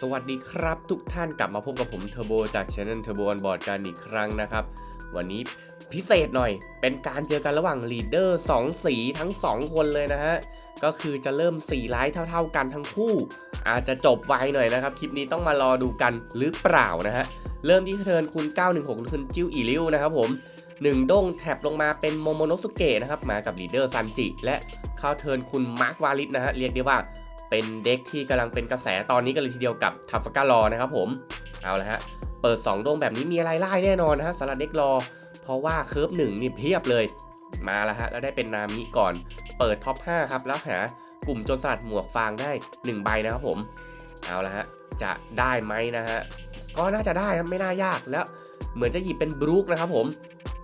สวัสดีครับทุกท่านกลับมาพบกับผมเทอร์โบจากช anel เทอร์โบออนบอร์ดกันอีกครั้งนะครับ วันนี้พิเศษหน่อย เป็นการเจอกันระหว่างลีดเดอร์2สีทั้ง 2 คนเลยนะฮะ ก็คือจะเริ่ม4ไลท์เท่า ๆกันทั้งคู่ อาจจะจบไวหน่อยนะครับ คลิปนี้ต้องมารอดูกันหรือเปล่านะฮะ เริ่มที่เทิร์นคุณ 916คุณจิ้วอีริวนะครับผม1ด้งแทบลงมาเป็นโมโมโนสุเกะนะครับมากับลีดเดอร์ซันจิและเข้าเทิร์นคุณมาร์ควาลิสนะฮะเรียกได้ว่า เป็นเด็กที่กำลังเป็นกระแสตอนนี้กันเลยทีเดียวกับทัฟฟการอนะครับผมเอาละฮะเปิด2ดวงแบบนี้มีอะไรไล่แน่นอนนะฮะสำหรับเด็กรอ เพราะว่าเคิร์ฟหนึ่งนี่เพียบเลยมาแล้วฮะแล้วได้เป็นนามิก่อนเปิดท็อป 5 ครับ แล้วหากลุ่มจนสลัดหมวกฟางได้ 1 ใบนะครับผม เอาละฮะจะได้ไหมนะฮะก็น่าจะได้นะไม่น่ายากแล้วเหมือนจะหยิบเป็นบรูคนะครับผม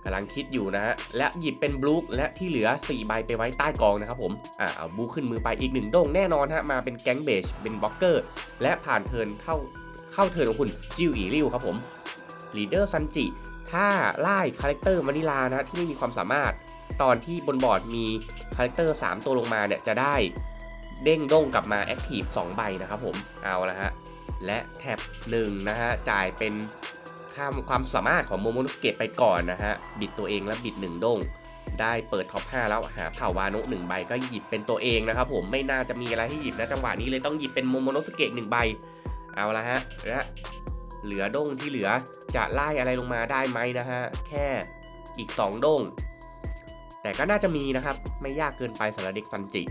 กำลังคิดอยู่นะฮะ และหยิบเป็นบลูคและที่เหลือ 4 ใบไปไว้ใต้กองนะครับผม อ่าเอาบลูคขึ้นมือไปอีกหนึ่งโด่งแน่นอนฮะ มาเป็นแก๊งเบจเป็นบล็อกเกอร์ และผ่านเทินเข้าเข้าเทินของคุณจิวอีริวครับผมลีดเดอร์ซันจิถ้าไล่คาแรคเตอร์มานิลานะที่ไม่มีความสามารถ ตอนที่บนบอร์ดมีคาแรคเตอร์ 3 ตัวลงมาเนี่ยจะได้เด้งด้งกลับมาแอคทีฟ2ใบนะครับผมเอาละฮะและแท็บ1นะฮะจ่ายเป็น ข้ามความสามารถของโมโมโนสเกตไปก่อนนะฮะ บิดตัวเองแล้วบิด 1ด้งได้เปิดท็อป 5 แล้วหาเผ่าวานุหนึ่งใบก็หยิบเป็นตัวเองนะครับผมไม่น่าจะมีอะไรให้หยิบนะจังหวะนี้เลยต้องหยิบเป็นโมโมโนสเกตหนึ่งใบ เอาละฮะและเหลือดงที่เหลือจะไล่อะไรลงมาได้ไหมนะฮะ แค่อีก 2 ดง แต่ก็น่าจะมีนะครับ ไม่ยากเกินไปสำหรับเด็กฟันจิ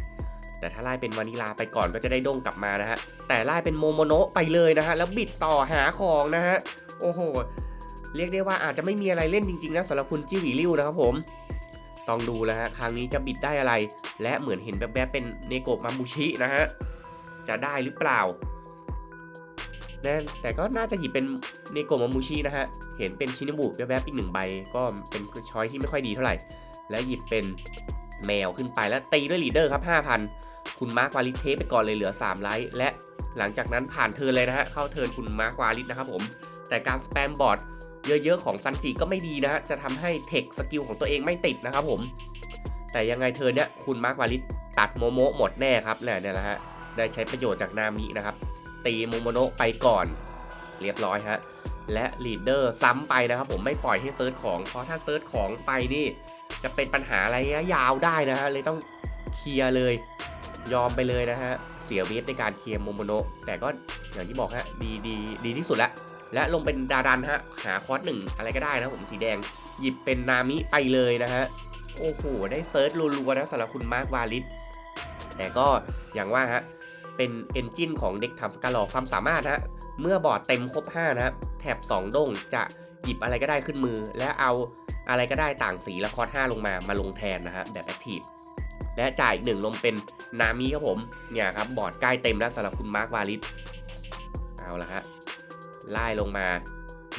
แต่ถ้าไล่เป็นวานิลาไปก่อนก็จะได้ด้งกลับมานะฮะ แต่ไล่เป็นโมโมโนะไปเลยนะฮะ แล้วบิดต่อหาของนะฮะ โอ้โห เรียกได้ว่าอาจจะไม่มีอะไรเล่นจริงๆนะสำหรับคุณจิ้วหวีริ้วนะครับผม ต้องดูแล้วฮะครั้งนี้จะบิดได้อะไร และเหมือนเห็นแวบๆเป็นเนโกะมามูชินะฮะ จะได้หรือเปล่าแน่แต่ก็น่าจะหยิบเป็นเนโกะมามูชินะฮะ เห็นเป็นชินบุแวบๆอีกหนึ่งใบ ก็เป็นช้อยที่ไม่ค่อยดีเท่าไหร่ และหยิบเป็นแมวขึ้นไปแล้วตีด้วยลีดเดอร์ครับ 5,000 คุณมาร์ควาลิเทปไปก่อนเลยเหลือ 3 ไลท์และหลังจากนั้นผ่านเทิร์นเลยนะฮะ เข้าเทิร์นคุณมาร์ควาลิสนะครับผม แต่การสแปมบอร์ดเยอะๆ ของซันจิก็ไม่ดีนะฮะ จะทำให้เทคสกิลของตัวเองไม่ติดนะครับผม แต่ยังไงเทิร์นเนี้ยคุณมาร์ควาลิสตัดโมโมหมดแน่ครับเนี่ยเนี่ยแหละฮะ ได้ใช้ประโยชน์จากนามินะครับ ตีโมโมโนะไปก่อน เรียบร้อยฮะ และลีดเดอร์ซ้ำไปนะครับผมไม่ปล่อยให้เซิร์ชของ เพราะถ้าเซิร์ชของไปนี่ จะเป็นปัญหาอะไระยะยาวได้นะฮะ เลยต้องเคลียร์เลย ยอมไปเลยนะฮะ เสียเวฟในการเคลียร์โมโมโนะแต่ก็อย่างที่บอกฮะดีดีดีที่สุดละ และลงเป็นดาดันฮะ หาคอร์สหนึ่งอะไรก็ได้นะผมสีแดง หยิบเป็นนามิไปเลยนะฮะ โอ้โห ได้เซิร์ชรัวๆนะสำหรับคุณมาร์ควาลิสแต่ก็อย่างว่าฮะ เป็นเอนจินของเด็กทำสกาลอความสามารถฮะ เมื่อบอร์ดเต็มครบ 5 นะครับแถบ 2 ด้งจะหยิบอะไรก็ได้ขึ้นมือ และเอาอะไรก็ได้ต่างสีและคอร์ส5ลงมามาลงแทนนะฮะแบบแอคทีฟและจ่ายอีกหนึ่งลงเป็นนามิครับผม เนี่ยครับบอร์ดใกล้เต็มแล้วสำหรับคุณมาร์ควาลิสเอาละฮะ ไล่ลงมา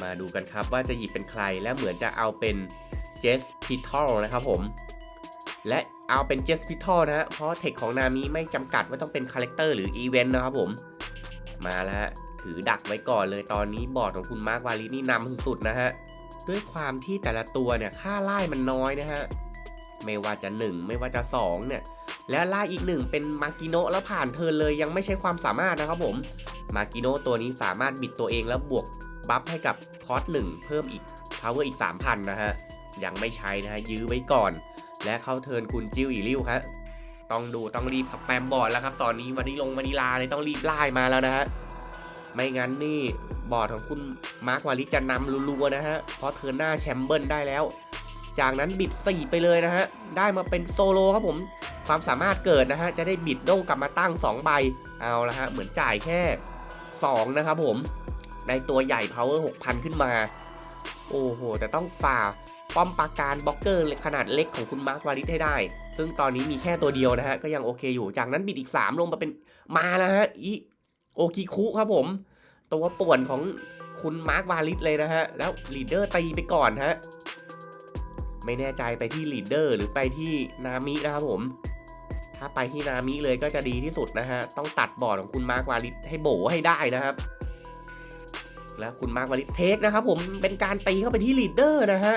มาดูกันครับว่าจะหยิบเป็นใครและเหมือนจะเอาเป็นเจสพิทอลนะครับผม และเอาเป็นเจสพิทอลนะฮะเพราะเทคของนามิไม่จำกัดว่าต้องเป็นคาแรคเตอร์หรืออีเวนต์นะครับผม มาแล้วถือดักไว้ก่อนเลยตอนนี้บอร์ดของคุณมาร์ควาลินี่นำสุดๆนะฮะ ด้วยความที่แต่ละตัวเนี่ยค่าไล่มันน้อยนะฮะ ไม่ว่าจะ 1 ไม่ว่าจะ 2 เนี่ย และไล่อีกหนึ่งเป็นมากิโนแล้วผ่านเทิร์นเลยยังไม่ใช่ความสามารถนะครับผมมากิโนตัวนี้สามารถบิดตัวเองแล้วบวกบัฟให้กับคอสหนึ่งเพิ่มอีก power อีก 3,000 นะฮะ ยังไม่ใช้นะฮะ ยื้อไว้ก่อน และเข้าเทิร์นคุณจิ้วอีริ้วครับต้องดูต้องรีบสแปมบอร์ดแล้วครับ ตอนนี้วันนี้ลงมานิลาเลยต้องรีบไล่มาแล้วนะฮะ ไม่งั้นนี่บอร์ดของคุณมาร์ควาลิสจะนำรัวๆนะฮะ เพราะเทิร์นหน้าแชมเบิลได้แล้ว จากนั้นบิด 4 ไปเลยนะฮะ ได้มาเป็นโซโลครับผม ความสามารถเกิดนะฮะจะได้บิดโด้งกลับมาตั้ง 2 ใบเอาละฮะเหมือนจ่ายแค่ 2 นะครับผมในตัวใหญ่ power 6,000 ขึ้นมา โอ้โห แต่ต้องฝ่าป้อมปราการบล็อกเกอร์ขนาดเล็กของคุณมาร์ควาลิสให้ได้ ซึ่งตอนนี้มีแค่ตัวเดียวนะฮะ ก็ยังโอเคอยู่ จากนั้นบิดอีก 3 ลงมาเป็นมาแล้วฮะอีโอคิคุครับผม ตัวป่วนของคุณมาร์ควาลิสเลยนะฮะ แล้วลีดเดอร์ตีไปก่อนฮะ ไม่แน่ใจไปที่ลีดเดอร์หรือไปที่นามินะครับผม ถ้าไปที่นามิเลยก็จะดีที่สุดนะฮะ ต้องตัดบอร์ดของคุณมาร์ควาลิสให้โบให้ได้นะครับ แล้วคุณมาร์ควาลิสเทคนะครับผมเป็นการตีเข้าไปที่ลีดเดอร์นะฮะ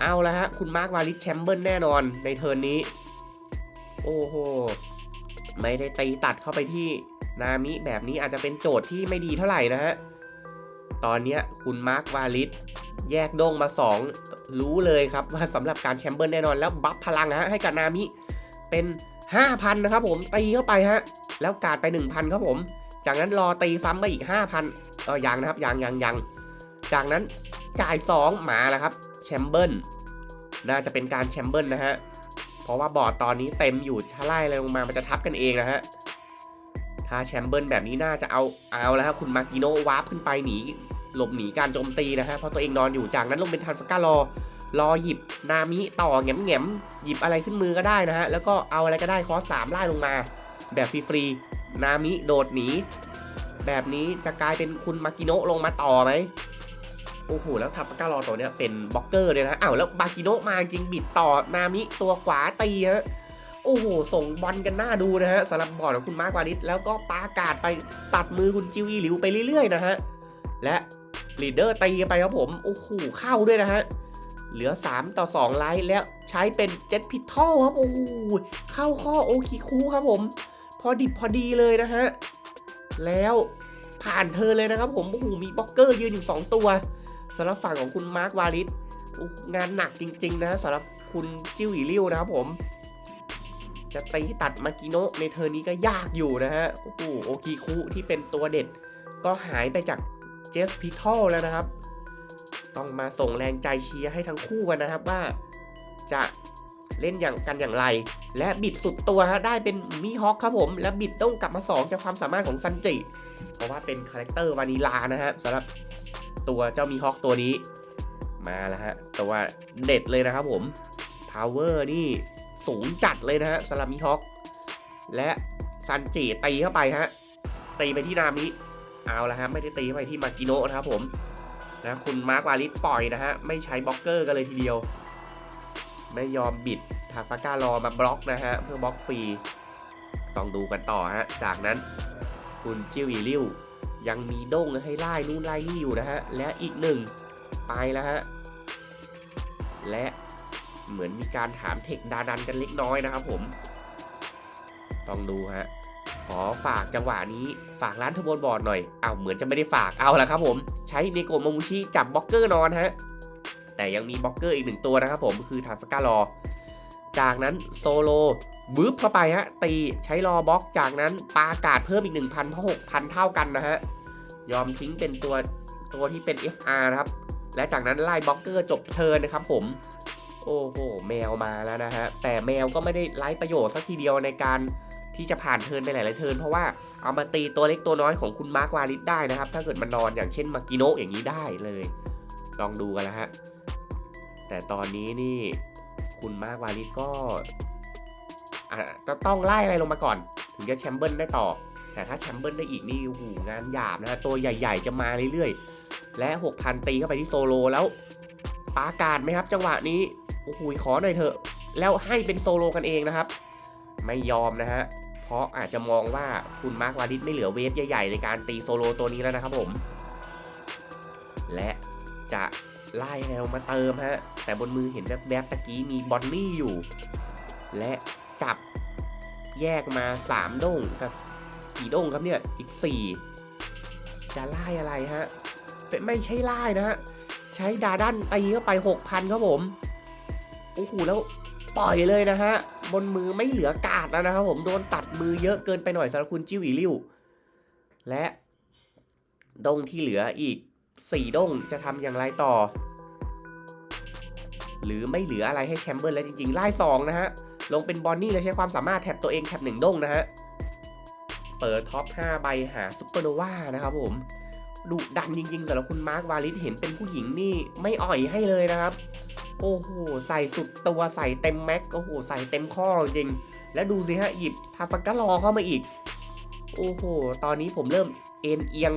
เอาละฮะ คุณมาร์ควาลิสแชมเบิลแน่นอนในเทิร์นนี้ โอ้โห ไม่ได้ตีตัดเข้าไปที่นามิแบบนี้อาจจะเป็นโจทย์ที่ไม่ดีเท่าไหร่นะฮะ ตอนนี้คุณมาร์ควาลิสแยกด้งมา 2 รู้เลยครับว่าสำหรับการแชมเบิลแน่นอนแล้วบัฟพลังฮะให้กับนามิเป็น 5,000 นะครับผมตีเข้าไปฮะแล้วกาดไป 1,000 ครับผม จากนั้นรอตีซ้ำไปอีก 5,000เออยังนะครับยังยังยังจากนั้นจ่าย 2 หมาแล้วครับแชมเบิลน่าจะเป็นการแชมเบิลนะฮะเพราะว่าบอร์ดตอนนี้เต็มอยู่ถ้าไล่อะไรลงมามันจะทับกันเองนะฮะถ้าแชมเบิลแบบนี้น่าจะเอาเอาแล้วครับคุณมากิโนวาร์ปขึ้นไปหนีหลบหนีการโจมตีนะฮะเพราะตัวเองนอนอยู่จากนั้นลงเป็นทันฟก้ารอ รอหยิบนามิต่อแง้มแง้มๆหยิบอะไรขึ้นมือก็ได้นะฮะ แล้วก็เอาอะไรก็ได้คอสสามไล่ลงมา แบบฟรีๆนามิโดดหนี แบบนี้จะกลายเป็นคุณมากิโนะลงมาต่อไหมโอ้โห แล้วทัฟก้ารอตัวเนี้ยเป็นบล็อกเกอร์เลยนะอ้าวแล้วมากิโนะมาจริงบิดต่อนามิตัวขวาตีฮะโอ้โห ส่งบอลกันหน้าดูนะฮะสำหรับบอร์ดของคุณมาร์ควาริสแล้วก็ปาอากาศไปตัดมือคุณจิวอีหลิวไปเรื่อยๆนะฮะและลีดเดอร์ตีไปครับผม โอ้โหเข้าด้วยนะฮะ เหลือ 3 ต่อ 2 ไลท์แล้วใช้เป็นเจ็ตพิทอลครับ โอ้โหเข้าข้อโอคิคูครับผม พอดิบพอดีเลยนะฮะ แล้วผ่านเธอเลยนะครับผมโอ้โหมีบล็อกเกอร์ยืนอยู่ 2 ตัวสำหรับฝั่งของคุณมาร์ควาริสงานหนักจริง ๆ นะสำหรับคุณจิวอีลิวนะครับผม จะตีตัดมากิโนะในเทอร์นี้ก็ยากอยู่นะฮะโอ้โหโอกิคุที่เป็นตัวเด็ด ก็หายไปจากเจสพิทอลแล้วนะครับ ต้องมาส่งแรงใจเชียร์ให้ทั้งคู่กันนะครับว่า จะเล่นอย่างกันอย่างไร และบิดสุดตัวฮะได้เป็นมิฮอคครับผม และบิดต้องกลับมา2จากความสามารถของซันจิ เพราะว่าเป็นคาแรคเตอร์วานิลานะฮะสำหรับตัวเจ้ามิฮอคตัวนี้ มาแล้วฮะตัวเด็ดเลยนะครับผมพาวเวอร์นี่สูงจัดเลยนะฮะสำหรับมิฮอคและซันจิตีเข้าไปฮะตีไปที่นามิเอาละฮะไม่ได้ตีไปที่มากิโนะนะครับผม นะคุณมาร์ควาลิสปล่อยนะฮะ ไม่ใช้บล็อกเกอร์กันเลยทีเดียว ไม่ยอมบิดทาฟาก้ารอมาบล็อกนะฮะ เพื่อบล็อกฟรี ต้องดูกันต่อฮะ จากนั้นคุณจิวอีลิวยังมีด้งให้ไล่นู่นไล่นี่อยู่นะฮะ และอีกหนึ่งไปแล้วฮะ และเหมือนมีการถามเทคดาดันกันเล็กน้อยนะครับผม ต้องดูฮะ ขอฝากจังหวะนี้ฝากร้านทอร์โบอร์ดหน่อยเอ้าเหมือนจะไม่ได้ฝากเอาละครับผม ใช้เนโกโมมูชิจับบล็อกเกอร์นอนฮะ แต่ยังมีบล็อกเกอร์อีกหนึ่งตัวนะครับผมคือทาฟการอ จากนั้นโซโลบึ๊บเข้าไปฮะตีใช้รอบล็อกจากนั้นปาอากาศเพิ่มอีก 1,000เพราะ6,000 เท่ากันนะฮะ ยอมทิ้งเป็นตัวตัวที่เป็น SR นะครับ และจากนั้นไล่บล็อกเกอร์จบเทิร์นนะครับผม โอ้โห แมวมาแล้วนะฮะ แต่แมวก็ไม่ได้ไร้ประโยชน์สักทีเดียวในการ ที่จะผ่านเทินไปหลาย ๆ เทินเพราะว่าเอามาตีตัวเล็กตัวน้อยของคุณมาร์ควาลิสได้นะครับ ถ้าเกิดมันนอนอย่างเช่นมากิโนอย่างนี้ได้เลย ลองดูกันแล้วฮะ แต่ตอนนี้นี่คุณมาร์ควาลิสก็จะต้องไล่อะไรลงมาก่อน ถึงจะแชมเบิลได้ต่อ แต่ถ้าแชมเบิลได้อีกนี่โอ้โหงานหยาบนะฮะตัวใหญ่ ๆ จะมาเรื่อย ๆ และ 6,000 ตีเข้าไปที่โซโลแล้วปากาศไหมครับ จังหวะนี้โอ้โหขอหน่อยเถอะ แล้วให้เป็นโซโลกันเองนะครับ ไม่ยอมนะฮะ เพราะอาจจะมองว่าคุณมาร์ควาลิสไม่เหลือเวฟใหญ่ๆในการตีโซโลตัวนี้แล้วนะครับผม และจะไล่แฮลมาเติมฮะ แต่บนมือเห็นแบบแบบๆตะกี้มีบอนนี่อยู่ และจับแยกมา 3 ด้งกับกี่ด้งครับเนี่ย อีก 4 จะไล่อะไรฮะเป็นไม่ใช่ไล่นะฮะ ใช้ดาดันตีเข้าไป 6,000 ครับผม โอ้โห แล้วปล่อยเลยนะฮะ บนมือไม่เหลือกาดแล้วนะครับผมโดนตัดมือเยอะเกินไปหน่อยสำหรับคุณจิ้วอีลิวและดงที่เหลืออีก 4ด้งจะทำอย่างไรต่อ หรือไม่เหลืออะไรให้แชมเบิร์แล้วจริงๆไล่สองนะฮะลงเป็นบอนนี่แล้วใช้ความสามารถแท็บตัวเองแท็บหนึ่งด้งนะฮะเปิดท็อป 5 ใบหาซุปเปอร์โนวานะครับผมดุดันจริงๆสำหรับคุณมาร์ควาลิสเห็นเป็นผู้หญิงนี่ไม่อ่อยให้เลยนะครับ โอ้โห ใส่สุดตัวใส่เต็มแม็ก โอ้โห ใส่เต็มข้อจริง แล้วดูสิฮะ หยิบทาฟักกะรอเข้ามาอีก โอ้โห ตอนนี้ผมเริ่มเอ็นเอียง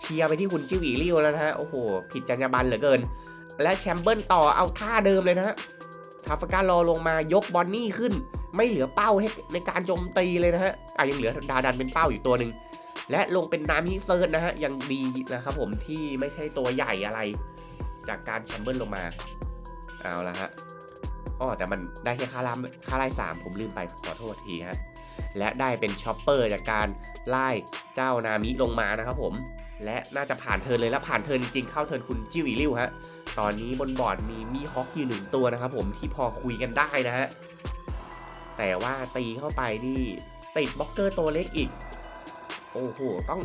เชียร์ไปที่คุณจิวอีริวแล้วนะฮะ โอ้โห ผิดจรรยาบรรณเหลือเกิน และแชมเบิลต่อเอาท่าเดิมเลยนะฮะทาฟักกะรอลงมายกบอนนี่ขึ้น ไม่เหลือเป้าให้ในการโจมตีเลยนะฮะอะยังเหลือดาดันเป็นเป้าอยู่ตัวหนึ่งและลงเป็นนามิเซิร์ชนะฮะยังดีนะครับผมที่ไม่ใช่ตัวใหญ่อะไร จากการแชมเบิลลงมา เอาละฮะอ๋อแต่มันได้แค่ค่าล่าค่าไล่สามผมลืมไปขอโทษทีฮะและได้เป็นช็อปเปอร์จากการไล่เจ้านามิลงมานะครับผม และน่าจะผ่านเทินเลยแล้วผ่านเทินจริงๆเข้าเทินคุณจิวอีริวฮะตอนนี้บนบอร์ดมีมีฮอกอยู่หนึ่งตัวนะครับผมที่พอคุยกันได้นะฮะแต่ว่าตีเข้าไปนี่ติดบล็อกเกอร์ตัวเล็กอีก โอ้โห ต้อง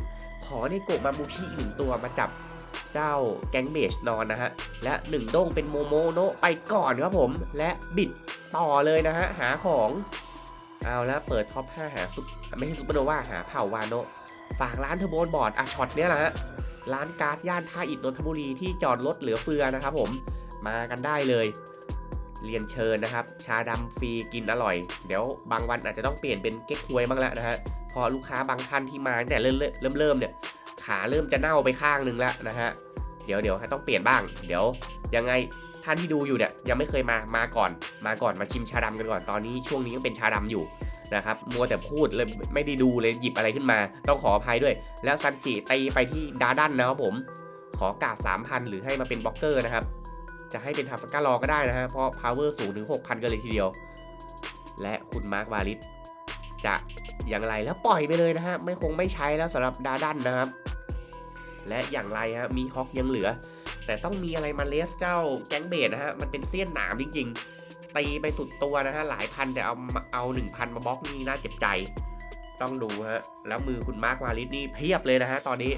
ขอในโกมาบูชิอีกหนึ่งตัวมาจับ เจ้าแก๊งเบชนอนนะฮะ และหนึ่งด้งเป็นโมโมโนะไปก่อนครับผม และบิดต่อเลยนะฮะ หาของ เอาแล้วเปิดท็อป 5 หาซุปไม่ใช่ซุปเปอร์โนวาหาเผ่าวานโนะฝากร้านเทอร์โบนบอร์ดอะช็อตเนี้ยแหละฮะ ร้านการ์ดย่านท่าอิฐนนทบุรีที่จอดรถเหลือเฟือนะครับผมมากันได้เลย เรียนเชิญนะครับ ชาดำฟรีกินอร่อย เดี๋ยวบางวันอาจจะต้องเปลี่ยนเป็นเก๊กฮวยบ้างแล้วนะฮะเพอลูกค้าบางท่านที่มาแต่เริ่มเริ่มเริ่มเนี่ยขาเริ่มจะเน่าไปข้างนึงแล้วนะฮะ เดี๋ยวเดี๋ยวต้องเปลี่ยนบ้าง เดี๋ยวยังไงท่านที่ดูอยู่เนี่ยยังไม่เคยมามาก่อน มาก่อนมาชิมชาดำกันก่อนตอนนี้ช่วงนี้ยังเป็นชาดำอยู่นะครับมัวแต่พูดเลยไม่ได้ดูเลยหยิบอะไรขึ้นมา ต้องขออภัยด้วย แล้วซันจิตีไปที่ดาดันนะครับผม ขอกาด3,000หรือให้มาเป็นบล็อกเกอร์นะครับ จะให้เป็นทาฟก้ารอก็ได้นะฮะเพราะ power สูงถึง6,000กันเลยทีเดียว และคุณมาร์ควาลิสจะอย่างไรแล้วปล่อยไปเลยนะฮะไม่คงไม่ใช้แล้วสำหรับดาดันนะครับ และอย่างไรฮะมีฮอกยังเหลือ แต่ต้องมีอะไรมาเลสเจ้าแก๊งเบดนะฮะมันเป็นเสี้ยนหนามจริงๆตีไปสุดตัวนะฮะหลายพันแต่เอาเอา1,000มาบล็อกนี่น่าเจ็บใจต้องดูฮะแล้วมือคุณมาร์ควาลิสนี่เพียบเลยนะฮะตอนนี้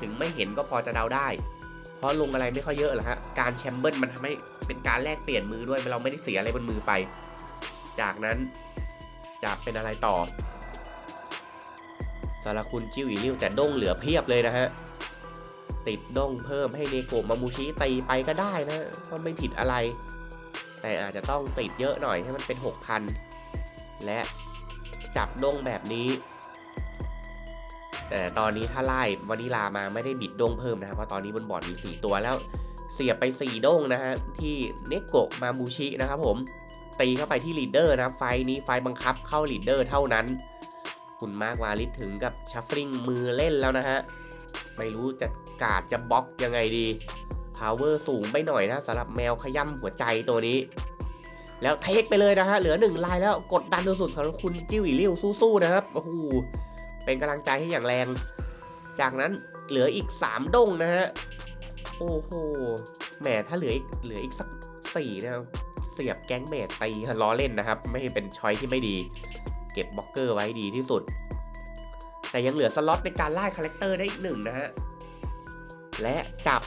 ถึงไม่เห็นก็พอจะเดาได้ เพราะลงอะไรไม่ค่อยเยอะหรอฮะการแชมเบิลมันทำให้เป็นการแลกเปลี่ยนมือด้วยเราไม่ได้เสียอะไรบนมือไป จากนั้นจะเป็นอะไรต่อสารคุณจิ้วอีริ้วแต่ด้งเหลือเพียบเลยนะฮะ ติดด้งเพิ่มให้เนโกะมามูชิตีไปก็ได้นะก็ไม่ผิดอะไร แต่อาจจะต้องติดเยอะหน่อยให้มันเป็น 6,000 และจับด้งแบบนี้ แต่ตอนนี้ถ้าไล่วานิลามาไม่ได้บิดด้งเพิ่มนะครับเพราะตอนนี้บนบอร์ดมี 4 ตัวแล้ว เสียบไป 4 ด้งนะฮะที่เนโกะมาบูชินะครับผมตีเข้าไปที่ลีดเดอร์นะไฟนี้ไฟบังคับเข้าลีดเดอร์เท่านั้น คุณมาร์ควาลิสถึงกับชัฟฟิงมือเล่นแล้วนะฮะ ไม่รู้จะกาดจะบล็อกยังไงดี power สูงไปหน่อยนะสำหรับแมวขย้ำหัวใจตัวนี้ แล้วเทคไปเลยนะฮะ เหลือหนึ่งลายแล้วกดดันสุดๆสำหรับคุณจิ้วอีริวสู้ๆนะครับโอ้โหเป็นกำลังใจให้อย่างแรง จากนั้นเหลืออีก 3ด้งนะฮะโอ้โหแหมถ้าเหลืออีกเหลืออีกสักสี่นะครับเสียบแก๊งเมดตีล้อเล่นนะครับ ไม่เป็นช้อยที่ไม่ดี เก็บบล็อกเกอร์ไว้ดีที่สุด แต่ยังเหลือสล็อตในการไล่คาแรคเตอร์ได้อีกหนึ่งนะฮะ และจับ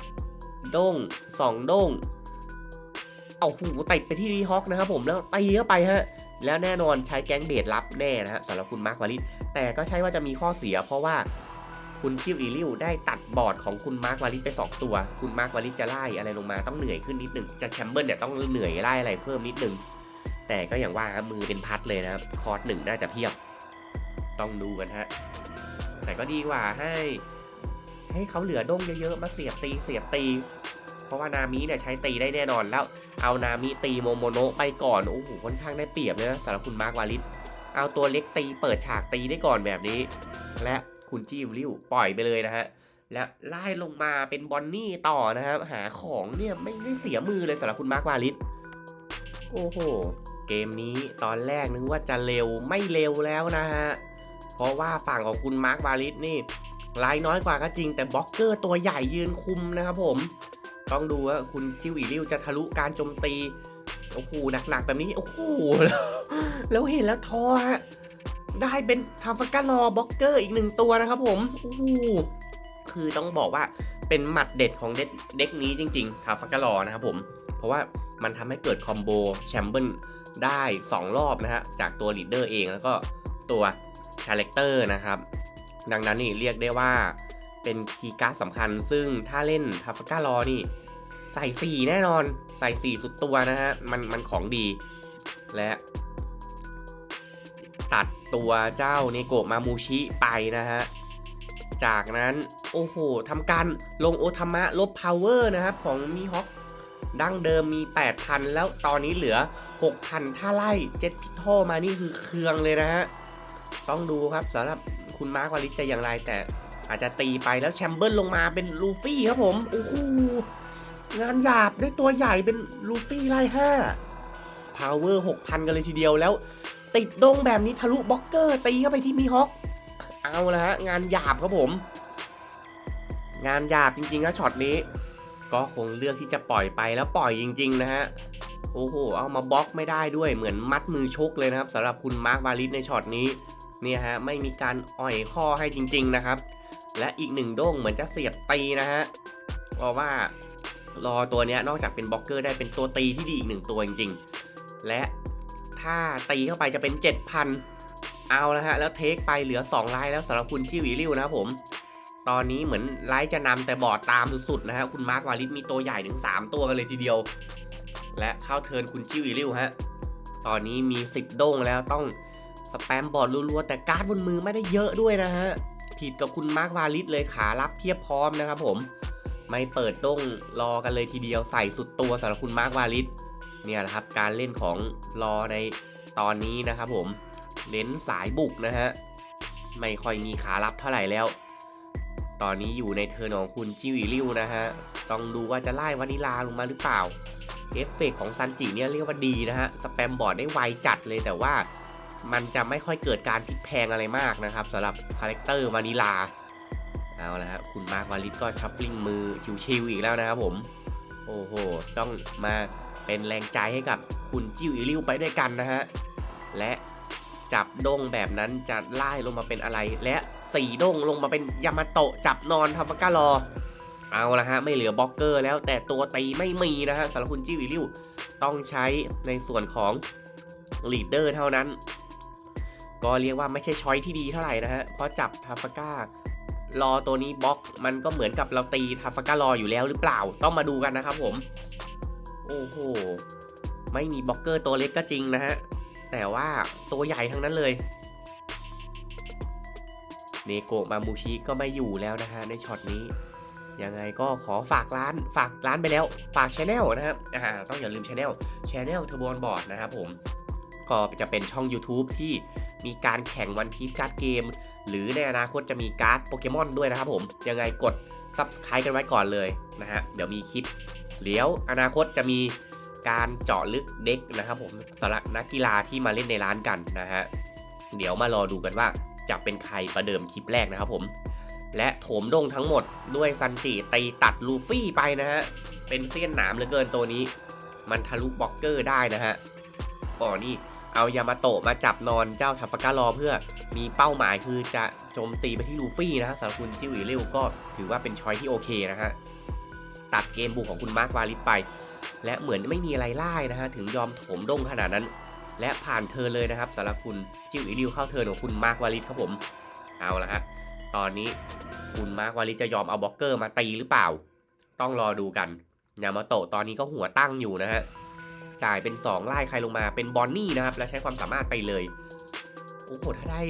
ด้งสองด้งเอาหูติดไปที่รีฮอกนะครับผมแล้วตีเข้าไปฮะแล้วแน่นอนใช้แก๊งเบดรับแน่นะฮะสำหรับคุณมาร์ควาลิสแต่ก็ใช่ว่าจะมีข้อเสีย เพราะว่าคุณคิวอีริวได้ตัดบอร์ดของคุณมาร์ควาลิสไป 2 ตัว คุณมาร์ควาลิสจะไล่อะไรลงมาต้องเหนื่อยขึ้นนิดหนึ่งจะแชมเบิลเนี่ยต้องเหนื่อยไล่อะไรเพิ่มนิดหนึ่งแต่ก็อย่างว่าครับมือเป็นพัดเลยนะครับคอร์สหนึ่งน่าจะเพียบต้องดูกันฮะ แต่ก็ดีกว่าให้ ให้เขาเหลือด้งเยอะๆ มาเสียบตีเสียบตี เพราะว่านามิเนี่ยใช้ตีได้แน่นอนแล้ว เอานามิตีโมโมโนะไปก่อนโอ้โหค่อนข้างได้เปรียบเลยนะสำหรับคุณมาร์ควาลิสเอาตัวเล็กตีเปิดฉากตีได้ก่อนแบบนี้ และคุณจีวริวปล่อยไปเลยนะฮะและไล่ลงมาเป็นบอนนี่ต่อนะครับ หาของเนี่ยไม่ได้เสียมือเลยสำหรับคุณมาร์ควาลิสโอ้โห เกมนี้ตอนแรกนึกว่าจะเร็วไม่เร็วแล้วนะฮะ เพราะว่าฝั่งของคุณมาร์ควาลิสนี่ไลน์น้อยกว่าก็จริง แต่บล็อกเกอร์ตัวใหญ่ยืนคุมนะครับผม ต้องดูว่าคุณจิวอีริวจะทะลุการโจมตีโอ้โหหนักๆแบบนี้โอ้โหแล้วเห็นแล้วท้อฮะได้เป็นทาฟกาลอบล็อกเกอร์อีกหนึ่งตัวนะครับผมโอ้โหคือต้องบอกว่าเป็นหมัดเด็ดของเด็กเด็กนี้จริงๆทาฟกาลอนะครับผม เพราะว่ามันทำให้เกิดคอมโบแชมเบิลได้ 2 รอบนะฮะจากตัวลีดเดอร์เองแล้วก็ตัว คาแรคเตอร์นะครับ ดังนั้นนี่เรียกได้ว่าเป็นคีย์การ์ดสำคัญ ซึ่งถ้าเล่นทาฟากาลอนี่ ใส่4แน่นอนใส่4สุดตัวนะฮะ มันมันของดี และตัดตัวเจ้าเนโกะมามูชิไปนะฮะ จากนั้นโอ้โหทำการลงโอทามะลบพาวเวอร์นะครับ ของมีฮอคดั้งเดิมมี 8,000 แล้วตอนนี้เหลือ 6,000 ถ้าไล่เจ็ตพิทอมานี่คือเครืองเลยนะฮะ ต้องดูครับสำหรับคุณมาร์ควาลิสจะอย่างไร แต่อาจจะตีไปแล้วแชมเบิลลงมาเป็นลูฟี่ครับผม โอ้โหงานหยาบได้ตัวใหญ่เป็นลูฟี่ไล่ห้า power 6,000กันเลยทีเดียวแล้ว ติดดงแบบนี้ทะลุบล็อกเกอร์ตีเข้าไปที่มีฮอคเอาละฮะงานหยาบครับผม งานหยาบจริงๆนะช็อตนี้ ก็คงเลือกที่จะปล่อยไปแล้วปล่อยจริง ๆ นะฮะโอ้โหเอามาบล็อกไม่ได้ด้วยเหมือนมัดมือชกเลยนะครับสำหรับคุณมาร์ควาลิสในช็อตนี้ เนี่ยฮะไม่มีการอ่อยข้อให้จริง ๆนะครับ และอีกหนึ่งโด้งเหมือนจะเสียบตีนะฮะเพราะว่ารอตัวเนี้ยนอกจากเป็นบล็อกเกอร์ได้เป็นตัวตีที่ดีอีกหนึ่งตัวจริง ๆ และถ้าตีเข้าไปจะเป็น 7,000 เอาและฮะแล้วเทคไปเหลือ2ไลน์แล้วสำหรับคุณจิวิลิวนะผมตอนนี้เหมือนไลท์จะนำแต่บอดตามสุดๆนะฮะคุณมาร์ควาลิสมีตัวใหญ่ถึง 3 ตัวกันเลยทีเดียว และเข้าเทิร์นคุณจิวิลิวฮะตอนนี้มี 10 โด้งแล้วต้อง สแปมบอร์ดรัวๆ แต่การ์ดบนมือไม่ได้เยอะด้วยนะฮะ ผิดกับคุณมาร์ควาลิสเลยขารับเทียบพร้อมนะครับผม ไม่เปิดโด้งรอกันเลยทีเดียวใส่สุดตัวสำหรับคุณมาร์ควาลิสเนี่ยแหละครับการเล่นของรอในตอนนี้นะครับผมเน้นสายบุกนะฮะ ไม่ค่อยมีขารับเท่าไหร่แล้ว ตอนนี้อยู่ในเทิร์นของคุณจิวิลิวนะฮะ ต้องดูว่าจะไล่วานิลาลงมาหรือเปล่า เอฟเฟกต์ของซันจิเนี่ยเรียกว่าดีนะฮะ สแปมบอร์ดได้ไวจัดเลยแต่ว่า มันจะไม่ค่อยเกิดการพลิกแพงอะไรมากนะครับสำหรับคาแรคเตอร์วานิลาเอาละฮะคุณมาร์ควาลิสก็ชัฟฟลิงมือชิวๆอีกแล้วนะครับผม โอ้โห ต้องมาเป็นแรงใจให้กับคุณจิวอิริวไปด้วยกันนะฮะ และจับดงแบบนั้นจะไล่ลงมาเป็นอะไร และสี่ดงลงมาเป็นยามาโตะจับนอนทำปากการอ เอาละฮะ ไม่เหลือบล็อกเกอร์แล้วแต่ตัวตีไม่มีนะฮะสำหรับคุณจิวิลิวต้องใช้ในส่วนของลีดเดอร์เท่านั้น ก็เรียกว่าไม่ใช่ช้อยที่ดีเท่าไหร่นะฮะ เพราะจับทาฟาก้ารอตัวนี้บล็อกมันก็เหมือนกับเราตีทาฟาก้ารออยู่แล้วหรือเปล่าต้องมาดูกันนะครับผม โอ้โห ไม่มีบล็อกเกอร์ตัวเล็กก็จริงนะฮะ แต่ว่าตัวใหญ่ทั้งนั้นเลยเนโกะมามูชิก็ไม่อยู่แล้วนะฮะในช็อตนี้ยังไงก็ขอฝากร้านฝากร้านไปแล้ว ฝากช anel นะครับอ่าต้องอย่าลืมช anel channel เทอร์โบนบอร์ดนะครับผม ก็จะเป็นช่อง YouTube ที่ มีการแข่งวันพี e การ์ดเกม หรือในอนาคตจะมีการ์ดโปเกมอนด้วยนะครับผม ยังไงกด Subscribe กันไว้ก่อนเลยนะฮะ เดี๋ยวมีคลิปเดี๋ยวอนาคตจะมีการเจาะลึกเด็กนะครับผมสำหรับนักกีฬาที่มาเล่นในร้านกันนะฮะ เดี๋ยวมารอดูกันว่าจะเป็นใครประเดิมคลิปแรกนะครับผม และโถมดงทั้งหมดด้วยซันจิตีตัดลูฟี่ไปนะฮะ เป็นเส้นหนามเหลือเกินตัวนี้ มันทะลุบล็อกเกอร์ได้นะฮะอ๋อนี่ เอายามาโตะมาจับนอนเจ้าทัฟฟาการอเพื่อมีเป้าหมายคือจะโจมตีไปที่ลูฟี่นะฮะสำหรับคุณจิวอีเร็วก็ถือว่าเป็นช้อยที่โอเคนะฮะตัดเกมบุกของคุณมาร์ควาลิสไป และเหมือนไม่มีอะไรไล่นะฮะถึงยอมโถมดงขนาดนั้น และผ่านเธอเลยนะครับสำหรับคุณจิวอีริวเข้าเทิร์นของคุณมาร์ควาลิสครับผมเอาละฮะตอนนี้คุณมาร์ควาลิสจะยอมเอาบล็อกเกอร์มาตีหรือเปล่า ต้องรอดูกันยามาโตะตอนนี้ก็หัวตั้งอยู่นะฮะ จ่ายเป็น 2 ไล่ใครลงมาเป็นบอนนี่นะครับ และใช้ความสามารถไปเลย โอ้โห ถ้าได้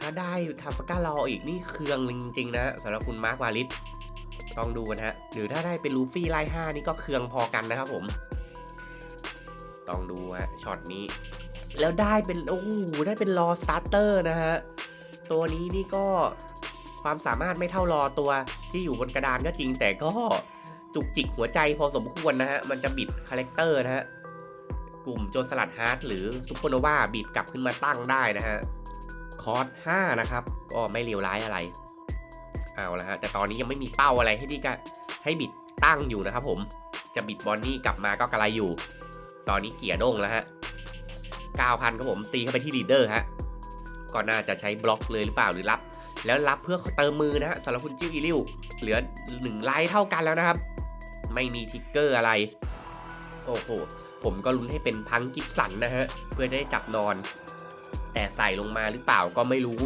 ถ้าได้ทาฟาก้ารออีกนี่เครืองจริงๆนะสำหรับคุณมาร์ควาลิสต้องดูกันฮะ หรือถ้าได้เป็นลูฟี่ไล่5นี่ก็เครืองพอกันนะครับผม ต้องดูฮะช็อตนี้ แล้วได้เป็นโอ้โหได้เป็นรอสตาร์เตอร์นะฮะ ตัวนี้นี่ก็ความสามารถไม่เท่ารอตัวที่อยู่บนกระดานก็จริงแต่ก็จุกจิกหัวใจพอสมควรนะฮะ มันจะบิดคาแรคเตอร์นะฮะ กลุ่มโจนสลัดฮาร์ดหรือซุปเปอร์โนวาบิดกลับขึ้นมาตั้งได้นะฮะ คอร์ส5นะครับ ก็ไม่เลวร้ายอะไร เอาละฮะ แต่ตอนนี้ยังไม่มีเป้าอะไรให้ที่จะให้บิดตั้งอยู่นะครับผม จะบิดบอนนี่กลับมาก็กระไรอยู่ ตอนนี้เกียร์ดงแล้วฮะ 9,000ครับผมตีเข้าไปที่ลีดเดอร์ฮะ ก็น่าจะใช้บล็อกเลยหรือเปล่าหรือรับ แล้วรับเพื่อเติมมือนะฮะสำหรับคุณจิ้วอีริวเหลือ1ไลท์เท่ากันแล้วนะครับ ไม่มีทิกเกอร์อะไร โอ้โห ผมก็ลุ้นให้เป็นพังกิฟสันนะฮะ เพื่อจะได้จับนอน แต่ใส่ลงมาหรือเปล่าก็ไม่รู้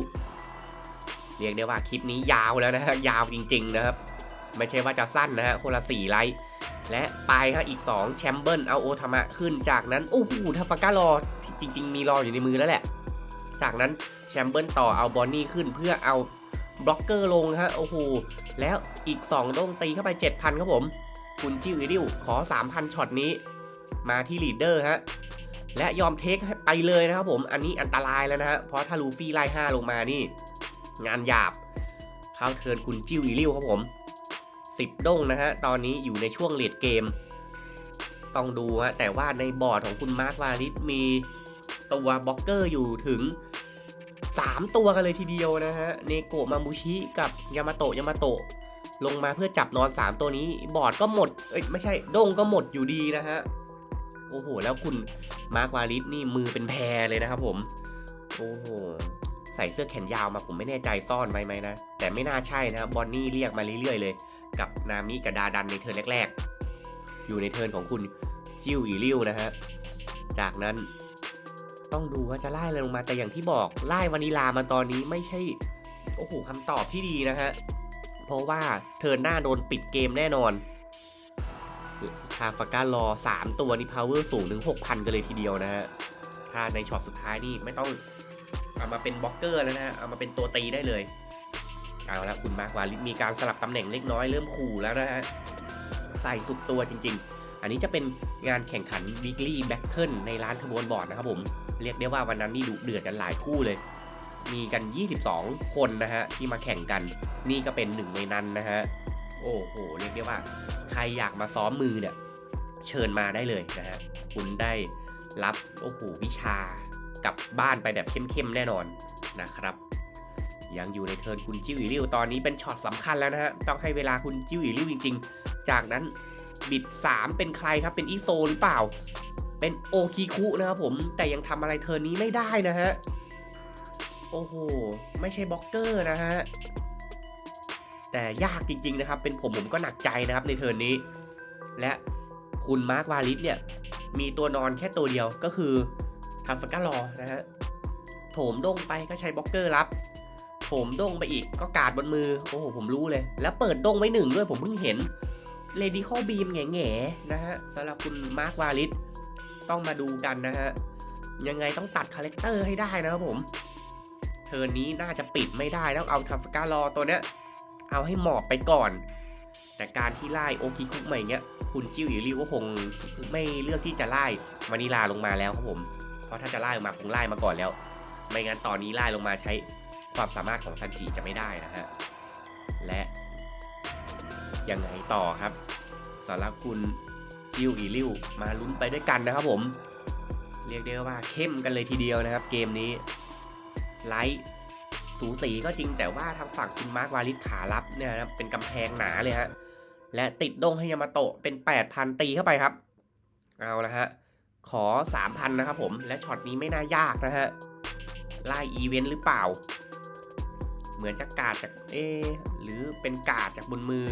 เรียกได้ว่าคลิปนี้ยาวแล้วนะฮะ ยาวจริง ๆ นะครับ ไม่ใช่ว่าจะสั้นนะฮะคนละ4ไลท์และไปครับอีก 2 แชมเบิลเอาโอทามะขึ้นจากนั้น โอ้โหทัฟาก้ารอจริง ๆ มีรออยู่ในมือแล้วแหละ จากนั้นแชมเบิลต่อเอาบอนนี่ขึ้นเพื่อเอาบล็อกเกอร์ลงฮะโอ้โหแล้วอีก2โดงตีเข้าไป 7,000 ครับผม คุณจิวอีดิวขอ 3,000ช็อตนี้ มาที่ลีดเดอร์ฮะและยอมเทคไปเลยนะครับผมอันนี้อันตรายแล้วนะฮะเพราะถ้าลูฟี่ไล่5ลงมานี่ งานหยาบ เข้าเทินคุณจิวอีริวครับผม 10ด้งนะฮะตอนนี้อยู่ในช่วงเลดเกม ต้องดูฮะแต่ว่าในบอร์ดของคุณมาร์ควาลิสมีตัวบล็อกเกอร์อยู่ถึง 3 ตัวกันเลยทีเดียวนะฮะเนโกะมามูชิกับยามาโตะยามาโตะลงมาเพื่อจับนอน 3 ตัวนี้ บอร์ดก็หมดเอ้ยไม่ใช่ด้งก็หมดอยู่ดีนะฮะ โอ้โห แล้วคุณมาร์ควาลิสนี่มือเป็นแพรเลยนะครับผม โอ้โห ใส่เสื้อแขนยาวมาผมไม่แน่ใจซ่อนไว้ไหมนะ แต่ไม่น่าใช่นะครับบอนนี่เรียกมาเรื่อยๆเลย กับนามิกับดาดันในเทิร์นแรก ๆ อยู่ในเทิร์นของคุณจิ้วอีริวนะฮะ จากนั้นต้องดูว่าจะไล่อะไรลงมาแต่อย่างที่บอกไล่วานิลามาตอนนี้ไม่ใช่โอ้โหคำตอบที่ดีนะฮะเพราะว่าเทิร์นหน้าโดนปิดเกมแน่นอน ทาฟาการอ 3 ตัวนี่ power สูงถึง 6,000 กันเลยทีเดียวนะฮะ ถ้าในช็อตสุดท้ายนี่ไม่ต้องเอามาเป็นบล็อกเกอร์แล้วนะฮะ เอามาเป็นตัวตีได้เลย เอาละคุณมาร์ควาลิมีการสลับตำแหน่งเล็กน้อยเริ่มขู่แล้วนะฮะ ใส่สุดตัวจริง ๆ อันนี้จะเป็นงานแข่งขัน weekly battle ในร้านทบวนบอร์ดนะครับผม เรียกได้ว่าวันนั้นนี่ดุเดือดกันหลายคู่เลย มีกัน 22 คนนะฮะที่มาแข่งกัน นี่ก็เป็นหนึ่งในนั้นนะฮะ โอ้โหเรียกได้ว่า ใครอยากมาซ้อมมือเนี่ยเชิญมาได้เลยนะฮะคุณได้รับโอ้โหวิชากลับบ้านไปแบบเข้มๆแน่นอนนะครับ ยังอยู่ในเทิร์นคุณจิ้วอีริวตอนนี้เป็นช็อตสำคัญแล้วนะฮะต้องให้เวลาคุณจิ้วอีริวจริง ๆ จากนั้นบิด 3 เป็นใครครับเป็นอีโซหรือเปล่า เป็นโอคิคุนะครับผมแต่ยังทำอะไรเทิร์นนี้ไม่ได้นะฮะโอ้โห ไม่ใช่บล็อกเกอร์นะฮะ แต่ยากจริงๆนะครับ เป็นผมผมก็หนักใจนะครับในเทิร์นนี้ และคุณมาร์ควาลิสเนี่ย มีตัวนอนแค่ตัวเดียวก็คือทำฟักการอนะฮะโถมด้งไปก็ใช้บล็อกเกอร์รับโถมด้งไปอีกก็กาดบนมือ โอ้โหผมรู้เลย แล้วเปิดด้งไว้หนึ่งด้วยผมเพิ่งเห็นเลดี้ข้อบีมแง่ๆนะฮะสำหรับคุณมาร์ควาลิสต้องมาดูกันนะฮะยังไงต้องตัดคาแรคเตอร์ให้ได้นะครับผม เทิร์นนี้น่าจะปิดไม่ได้ต้องเอาทำฟการอตัวเนี้ย เอาให้หมอบไปก่อน แต่การที่ไล่โอคิคุกมาอย่างเงี้ยคุณจิ้วหรือริวก็คงไม่เลือกที่จะไล่วานิลาลงมาแล้วครับผม เพราะถ้าจะไล่มาคงไล่มาก่อนแล้ว ไม่งั้นตอนนี้ไล่ลงมาใช้ความสามารถของซันจิจะไม่ได้นะฮะ และยังไงต่อครับสำหรับคุณจิ้วอีริวมาลุ้นไปด้วยกันนะครับผม เรียกได้ว่าเข้มกันเลยทีเดียวนะครับ เกมนี้ไลท์ สูสีก็จริงแต่ว่าทางฝั่งคุณมาร์ควาลิสขารับเนี่ยนะเป็นกำแพงหนาเลยฮะ และติดดงให้ยามาโตะเป็น 8,000 ตีเข้าไปครับ เอาละฮะ ขอ 3,000 นะครับผม และช็อตนี้ไม่น่ายากนะฮะ ไล่อีเวนต์หรือเปล่า เหมือนจะกาดจากเอ หรือเป็นกาดจากบนมือ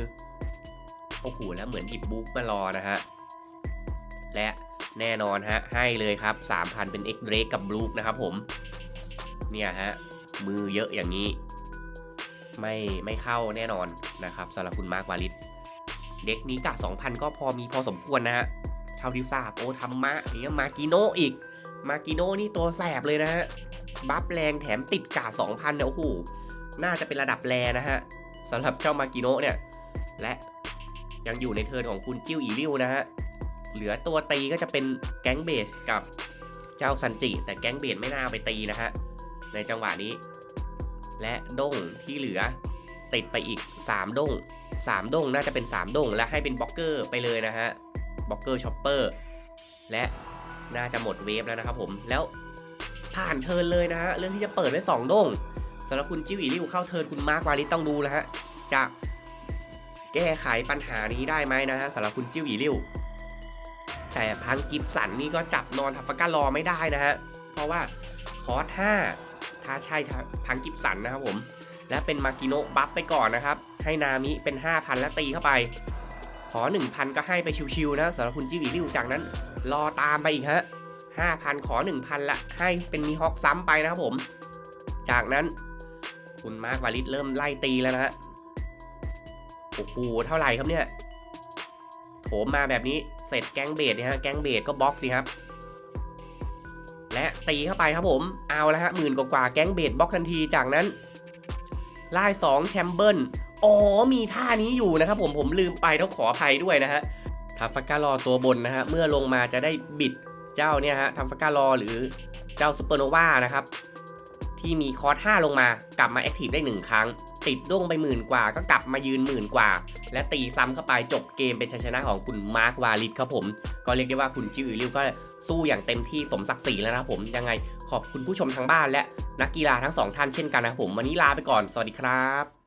โอ้โห แล้วเหมือนหยิบบุ๊กมารอนะฮะ และแน่นอนฮะ ให้เลยครับ 3,000 เป็น X Drake กับบลูกนะครับผม เนี่ยฮะ มือเยอะอย่างนี้ ไม่ไม่เข้าแน่นอนนะครับสำหรับคุณมาร์ควาลิสเด็กนี้กะ2,000 ก็พอมีพอสมควรนะฮะเท่าที่ทราบโอ้ทำมะนี่มากิโนอีก มากิโนนี่ตัวแสบเลยนะฮะบัฟแรงแถมติดกา2,000เนี่ยโอ้โหน่าจะเป็นระดับแรนะฮะสำหรับเจ้ามากิโนเนี่ย และยังอยู่ในเทิร์นของคุณจิ้วอีริวนะฮะเหลือตัวตีก็จะเป็นแก๊งเบสกับเจ้าซันจิ แต่แก๊งเบสไม่น่าเอาไปตีนะฮะ ในจังหวะนี้ และด้งที่เหลือ ติดไปอีก 3ด้ง3ด้งน่าจะเป็น 3ด้งและให้เป็นบล็อกเกอร์ไปเลยนะฮะบล็อกเกอร์ช็อปเปอร์และน่าจะหมดเวฟแล้วนะครับผมแล้วผ่านเทิร์นเลยนะฮะเรื่องที่จะเปิดไว้2ด้งสำหรับคุณจิ้วอีริวเข้าเทิร์นคุณมาร์ควาลิสต้องดูแล้วฮะจะแก้ไขปัญหานี้ได้ไหมนะฮะสำหรับคุณจิ้วอีริวแต่พังกิฟสันนี่ก็จับนอนทัฟฟการอไม่ได้นะฮะเพราะว่าคอร์ส5 ถ้าใช่พังกิฟสันนะครับผม และเป็นมากิโนบัฟไปก่อนนะครับ ให้นามิเป็น 5,000 แล้วตีเข้าไป ขอ 1,000 ก็ให้ไปชิวๆนะสำหรับคุณจิ้วอีริวจากนั้น รอตามไปอีกฮะ 5,000 ขอ 1,000 ละ ให้เป็นมีฮอกซ้ำไปนะครับผม จากนั้นคุณมาร์ควาลิสเริ่มไล่ตีแล้วนะฮะโอ้โหเท่าไหร่ครับเนี่ยโถมมาแบบนี้เสร็จแก๊งเบสเนี่ยฮะแก๊งเบสก็บล็อกสิครับ และตีเข้าไปครับผมเอาแล้วฮะหมื่นกว่าแก๊งเบสบล็อกทันทีจากนั้นไล่สองแชมเบิลอ๋อมีท่านี้อยู่นะครับผมผมลืมไปต้องขออภัยด้วยนะฮะทำฟักการอตัวบนนะฮะเมื่อลงมาจะได้บิดเจ้าเนี่ยฮะทำฟักการอหรือเจ้าซูเปอร์โนวานะครับที่มีคอร์ส5ลงมากลับมาแอคทีฟได้ 1 ครั้ง ติดด้วงไปหมื่นกว่า ก็กลับมายืนหมื่นกว่า และตีซ้ำเข้าไปจบเกมเป็นชัยชนะของคุณมาร์ควาลิสครับผม ก็เรียกได้ว่าคุณจิวอิลิวก็ สู้อย่างเต็มที่สมศักดิ์ศรีแล้วนะครับผมยังไงขอบคุณผู้ชมทางบ้านและนักกีฬาทั้งสองท่านเช่นกันนะครับผมวันนี้ลาไปก่อนสวัสดีครับ